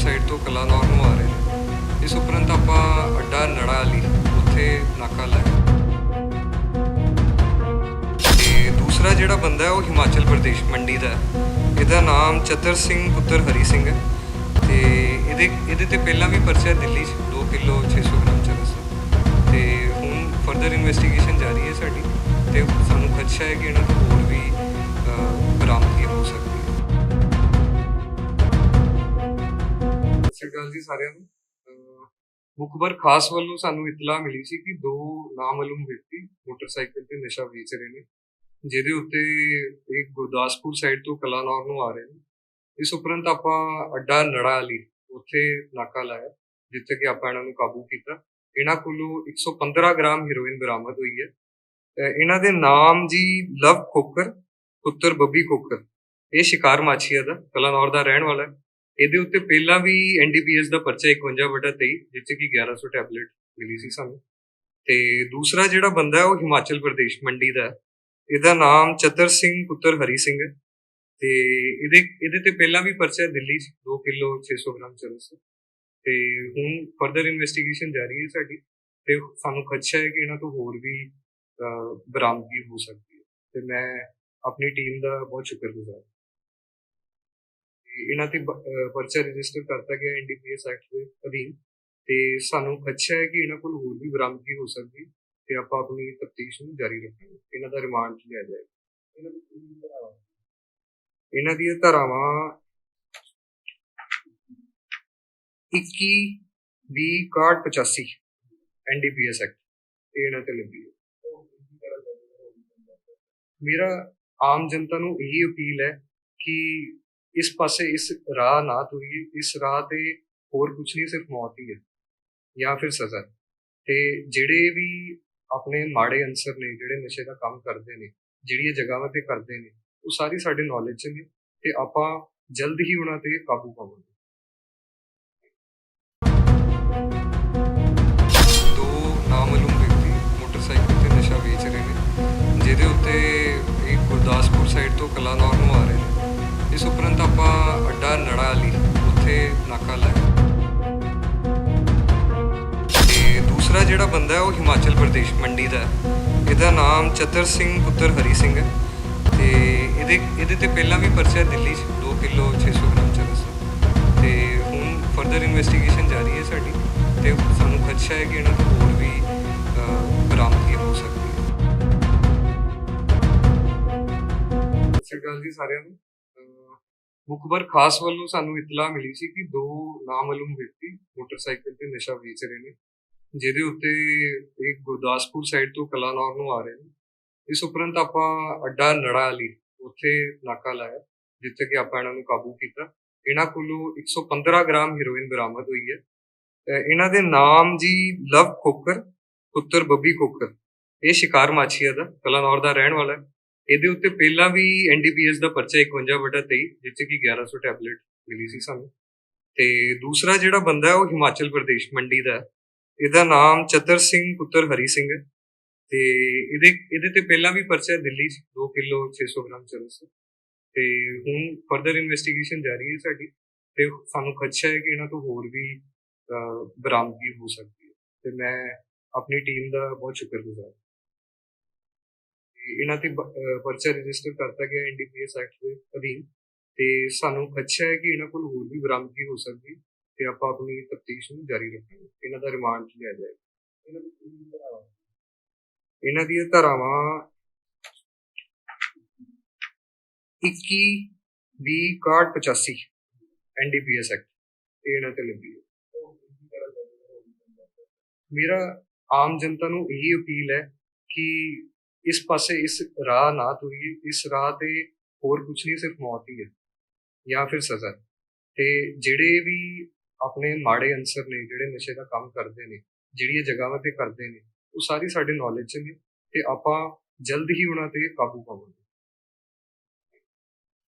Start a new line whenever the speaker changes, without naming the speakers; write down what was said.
Side ਤੋਂ ਕਲਾਨੌਰ ਨੂੰ ਆ ਰਹੇ ਨੇ ਇਸ ਉਪਰੰਤ ਆਪਾਂ ਅੱਡਾ ਨੜਾ ਵਾਲੀ ਉੱਥੇ ਨਾਕਾ ਲਾਇਆ ਤੇ ਦੂਸਰਾ ਜਿਹੜਾ ਬੰਦਾ ਹੈ, ਉਹ ਹਿਮਾਚਲ ਪ੍ਰਦੇਸ਼ ਮੰਡੀ ਦਾ ਹੈ। ਇਹਦਾ ਨਾਮ ਚਤਰ ਸਿੰਘ ਪੁੱਤਰ ਹਰੀ ਸਿੰਘ ਹੈ। ਤੇ ਇਹਦੇ ਇਹਦੇ ਤੇ ਪਹਿਲਾਂ ਵੀ ਪਰਚਾ ਦਿੱਲੀ 'ਚ 2 ਕਿਲੋ 600 ਅਕਾਲ ਜੀ ਸਾਰਿਆਂ ਨੂੰ। ਮੁਖਬਰ ਖਾਸ ਵੱਲੋਂ ਸਾਨੂੰ ਇਤਲਾਹ ਮਿਲੀ ਸੀ ਕਿ ਦੋ ਨਾਮਾਲੂਮ ਵਿਅਕਤੀ ਮੋਟਰਸਾਈਕਲ ਤੇ ਨਸ਼ਾ ਵੇਚ ਰਹੇ ਨੇ, ਜਿਹਦੇ ਉੱਤੇ ਇੱਕ ਗੁਰਦਾਸਪੁਰ ਸਾਈਡ ਤੋਂ ਕਲਾਨੌਰ ਨੂੰ ਆ ਰਹੇ ਨੇ। ਇਸ ਉਪਰੰਤ ਆਪਾਂ ਅੱਡਾ ਨੜਾ ਵਾਲੀ ਉੱਥੇ ਨਾਕਾ ਲਾਇਆ, ਜਿੱਥੇ ਕਿ ਆਪਾਂ ਇਹਨਾਂ ਨੂੰ ਕਾਬੂ ਕੀਤਾ। ਇਹਨਾਂ ਕੋਲੋਂ 115 ਗ੍ਰਾਮ ਹੀਰੋਇਨ ਬਰਾਮਦ ਹੋਈ ਹੈ। ਇਹਨਾਂ ਦੇ ਨਾਮ ਜੀ ਲਵ ਖੋਕਰ ਪੁੱਤਰ ਬੱਬੀ ਖੋਕਰ ਇਹ ਸ਼ਿਕਾਰ ਮਾਛੀਆ ਦਾ ਕਲਾਨੌਰ ਦਾ ਰਹਿਣ ਵਾਲਾ ਹੈ। ਇਹਦੇ ਉੱਤੇ ਪਹਿਲਾਂ ਵੀ ਐਨਡੀਪੀਐਸ ਦਾ ਪਰਚਾ 51 ਵਟਾ 23 ਜਿੱਥੇ ਕਿ 1100 ਟੈਬਲੇਟ ਮਿਲੀ ਸੀ ਸਾਨੂੰ। ਤੇ ਦੂਸਰਾ ਜਿਹੜਾ ਬੰਦਾ ਉਹ ਹਿਮਾਚਲ ਪ੍ਰਦੇਸ਼, ਮੰਡੀ ਦਾ ਇਹਦਾ ਨਾਮ ਚਤਰ ਸਿੰਘ, ਪੁੱਤਰ ਹਰੀ ਸਿੰਘ ਹੈ। ਤੇ ਇਹਦੇ ਇਹਦੇ ਤੇ ਪਹਿਲਾਂ ਵੀ ਪਰਚਾ ਦਿੱਲੀ 'ਚ 2 ਕਿਲੋ 600 ਗ੍ਰਾਮ ਚਰਸ ਤੇ ਹੁਣ ਫਰਦਰ ਇਨਵੈਸਟੀਗੇਸ਼ਨ ਜਾਰੀ ਹੈ ਸਾਡੀ। ਤੇ ਸਾਨੂੰ ਖਦਸ਼ਾ ਹੈ ਕਿ ਇਹਨਾਂ ਤੋਂ ਹੋਰ ਵੀ ਬਰਾਮਦਗੀ ਹੋ ਸਕਦੀ ਹੈ। ਤੇ ਮੈਂ ਆਪਣੀ ਟੀਮ ਦਾ ਬਹੁਤ ਸ਼ੁਕਰਗੁਜ਼ਾਰ ਇਹਨਾਂ ਤੇ ਪਰਚਾ ਰਜਿਸਟਰ ਕਰਤਾ ਗਿਆ ਐਨਡੀਪੀਐਸ ਐਕਟ ਦੇ ਅਧੀਨ। ਤੇ ਸਾਨੂੰ ਖਦਸ਼ਾ ਹੈ ਕਿ ਇਹਨਾਂ ਕੋਲ ਹੋਰ ਵੀ ਬਰਾਮਦਗੀ ਹੋ ਸਕਦੀ ਤੇ ਆਪਾਂ ਆਪਣੀ ਤਫਤੀਸ਼ ਨੂੰ ਜਾਰੀ ਰੱਖਾਂਗੇ। ਇਹਨਾਂ ਦਾ ਰਿਮਾਂਡ ਲਿਆ ਜਾਏਗਾ ਇਹਨਾਂ ਦੀਆਂ ਧਾਰਾਵਾਂ 21 20 61 85 ਐਨਡੀਪੀਐਸ ਐਕਟ ਇਹ ਇਹਨਾਂ ਤੇ ਲੱਗੀ ਹੈ। ਮੇਰਾ ਆਮ ਜਨਤਾ ਨੂੰ ਇਹੀ ਅਪੀਲ ਹੈ ਕਿ ਇਸ ਪਾਸੇ ਇਸ ਰਾਹ ਨਾ ਤੁਰੀਏ, ਇਸ ਰਾਹ ਤੇ ਹੋਰ ਕੁਝ ਨਹੀਂ, ਸਿਰਫ ਮੌਤ ਹੀ ਹੈ ਜਾਂ ਫਿਰ ਸਜ਼ਾ ਤੇ ਜਿਹੜੇ ਵੀ ਆਪਣੇ ਮਾੜੇ ਅਨਸਰ ਨੇ, ਜਿਹੜੇ ਨਸ਼ੇ ਦਾ ਕੰਮ ਕਰਦੇ ਨੇ ਜਿਹੜੀਆਂ ਜਗ੍ਹਾਵਾਂ ਤੇ ਕਰਦੇ ਨੇ, ਉਹ ਸਾਰੀ ਸਾਡੇ ਨੌਲੇਜ 'ਚ ਨੇ ਤੇ ਆਪਾਂ ਜਲਦ ਹੀ ਉਹਨਾਂ ਤੇ ਕਾਬੂ ਪਾਵਾਂਗੇ। ਦੋ ਨਾਮਾਲੂਮ ਵਿਅਕਤੀ ਮੋਟਰਸਾਈਕਲ ਤੇ ਨਸ਼ਾ ਵੇਚ ਰਹੇ ਨੇ, ਜਿਹਦੇ ਉੱਤੇ ਇੱਕ ਗੁਰਦਾਸਪੁਰ ਸਾਈਡ ਤੋਂ ਕਲਾਨੌਰ ਨੂੰ ਆ ਰਹੇ ਨੇ। ਇਸ ਉਪਰੰਤ ਆਪਾਂ ਵਾਲੀ ਉੱਥੇ ਨਾਕਾ ਲਾਇਆ ਤੇ ਦੂਸਰਾ ਜਿਹੜਾ ਬੰਦਾ ਹੈ, ਉਹ ਹਿਮਾਚਲ ਪ੍ਰਦੇਸ਼ ਮੰਡੀ ਦਾ ਹੈ। ਇਹਦਾ ਨਾਮ ਚਤਰ ਸਿੰਘ ਪੁੱਤਰ ਹਰੀ ਸਿੰਘ ਹੈ। ਤੇ ਇਹਦੇ ਇਹਦੇ ਤੇ ਪਹਿਲਾਂ ਵੀ ਪਰਚਾ ਦਿੱਲੀ 'ਚ 2 ਕਿਲੋ 600 ਗ੍ਰਾਮ ਚਰਸ ਤੇ ਹੁਣ ਫਰਦਰ ਇਨਵੈਸਟੀਗੇਸ਼ਨ ਜਾਰੀ ਹੈ ਸਾਡੀ। ਤੇ ਸਾਨੂੰ ਖਦਸ਼ਾ ਹੈ ਕਿ ਇਹਨਾਂ ਤੋਂ ਹੋਰ ਵੀ ਬਰਾਮਦਗੀ ਹੋ ਸਕਦੀ ਹੈ। ਸਤਿ ਸ਼੍ਰੀ ਅਕਾਲ ਜੀ ਸਾਰਿਆਂ ਨੂੰ। ਮੁਖਬਰ ਖਾਸ ਵੱਲੋਂ ਸਾਨੂੰ ਇਤਲਾਹ ਮਿਲੀ ਸੀ ਕਿ ਦੋ ਨਾਮਾਲੂਮ ਵਿਅਕਤੀ ਮੋਟਰਸਾਈਕਲ ਤੇ ਨਸ਼ਾ ਵੇਚ ਰਹੇ ਨੇ, ਜਿਹਦੇ ਉੱਤੇ ਇੱਕ ਗੁਰਦਾਸਪੁਰ ਸਾਈਡ ਤੋਂ ਕਲਾਨੌਰ ਨੂੰ ਆ ਰਹੇ ਨੇ। ਇਸ ਉਪਰੰਤ ਆਪਾਂ ਅੱਡਾ ਨੜਾ ਵਾਲੀ ਉੱਥੇ ਨਾਕਾ ਲਾਇਆ, ਜਿੱਥੇ ਕਿ ਆਪਾਂ ਇਹਨਾਂ ਨੂੰ ਕਾਬੂ ਕੀਤਾ। ਇਹਨਾਂ ਕੋਲੋਂ 115 ਗ੍ਰਾਮ ਹੀਰੋਇਨ ਬਰਾਮਦ ਹੋਈ ਹੈ। ਇਹਨਾਂ ਦੇ ਨਾਮ ਜੀ ਲਵ ਖੋਕਰ ਪੁੱਤਰ ਬੱਬੀ ਖੋਕਰ ਇਹ ਸ਼ਿਕਾਰ ਮਾਛੀਆ ਦਾ, ਕਲਾਨੌਰ ਦਾ ਰਹਿਣ ਵਾਲਾ ਹੈ। ਇਹਦੇ ਉੱਤੇ ਪਹਿਲਾਂ ਵੀ ਐਨਡੀਪੀਐਸ ਦਾ ਪਰਚਾ 51 ਵਟਾ 23 ਜਿੱਥੇ ਕਿ 1100 ਟੈਬਲੇਟ ਮਿਲੀ ਸੀ ਸਾਨੂੰ। ਤੇ ਦੂਸਰਾ ਜਿਹੜਾ ਬੰਦਾ ਉਹ ਹਿਮਾਚਲ ਪ੍ਰਦੇਸ਼, ਮੰਡੀ ਦਾ ਇਹਦਾ ਨਾਮ ਚਤਰ ਸਿੰਘ, ਪੁੱਤਰ ਹਰੀ ਸਿੰਘ ਹੈ। ਤੇ ਇਹਦੇ ਇਹਦੇ ਤੇ ਪਹਿਲਾਂ ਵੀ ਪਰਚਾ ਦਿੱਲੀ 'ਚ 2 ਕਿਲੋ 600 ਗ੍ਰਾਮ ਚਰਸ ਤੇ ਹੁਣ ਫਰਦਰ ਇਨਵੈਸਟੀਗੇਸ਼ਨ ਜਾਰੀ ਹੈ ਸਾਡੀ। ਤੇ ਸਾਨੂੰ ਖਦਸ਼ਾ ਹੈ ਕਿ ਇਹਨਾਂ ਤੋਂ ਹੋਰ ਵੀ ਬਰਾਮਦਗੀ ਹੋ ਸਕਦੀ ਹੈ। ਤੇ ਮੈਂ ਆਪਣੀ ਟੀਮ ਦਾ ਬਹੁਤ ਸ਼ੁਕਰਗੁਜ਼ਾਰ ਇਹਨਾਂ ਤੇ ਬ- ਅਹ, ਪਰਚਾ ਰਜਿਸਟਰ ਕਰਤਾ ਗਿਆ ਐਨਡੀਪੀਐਸ ਐਕਟ ਦੇ ਅਧੀਨ। ਤੇ ਸਾਨੂੰ ਖਦਸ਼ਾ ਹੈ ਕਿ ਇਹਨਾਂ ਕੋਲ ਹੋਰ ਵੀ ਬਰਾਮਦਗੀ ਹੋ ਸਕਦੀ ਤੇ ਆਪਾਂ ਆਪਣੀ ਤਫਤੀਸ਼ ਨੂੰ ਜਾਰੀ ਰੱਖਾਂਗੇ। ਇਹਨਾਂ ਦਾ ਰਿਮਾਂਡ ਲਿਆ ਜਾਏਗਾ ਇਹਨਾਂ ਦੀਆਂ ਧਾਰਾਵਾਂ 21 20 61 85 ਐਨਡੀਪੀਐਸ ਐਕਟ ਇਹਨਾਂ ਤੇ ਲੱਗੀ ਹੈ। ਮੇਰਾ ਆਮ ਜਨਤਾ ਨੂੰ ਇਹੀ ਅਪੀਲ ਹੈ ਕਿ ਇਸ ਪਾਸੇ ਇਸ ਰਾਹ ਨਾ ਤੁਰੀਏ, ਇਸ ਰਾਹ ਤੇ ਹੋਰ ਕੁਝ ਨਹੀਂ, ਸਿਰਫ ਮੌਤ ਹੀ ਹੈ ਜਾਂ ਫਿਰ ਸਜ਼ਾ ਤੇ ਜਿਹੜੇ ਵੀ ਆਪਣੇ ਮਾੜੇ ਅਨਸਰ ਨੇ, ਜਿਹੜੇ ਨਸ਼ੇ ਦਾ ਕੰਮ ਕਰਦੇ ਨੇ ਜਿਹੜੀਆਂ ਜਗ੍ਹਾਵਾਂ ਤੇ ਕਰਦੇ ਨੇ, ਉਹ ਸਾਰੀ ਸਾਡੇ ਨੌਲੇਜ 'ਚ ਨੇ ਤੇ ਆਪਾਂ ਜਲਦ ਹੀ ਉਹਨਾਂ ਤੇ ਕਾਬੂ ਪਾਵਾਂਗੇ।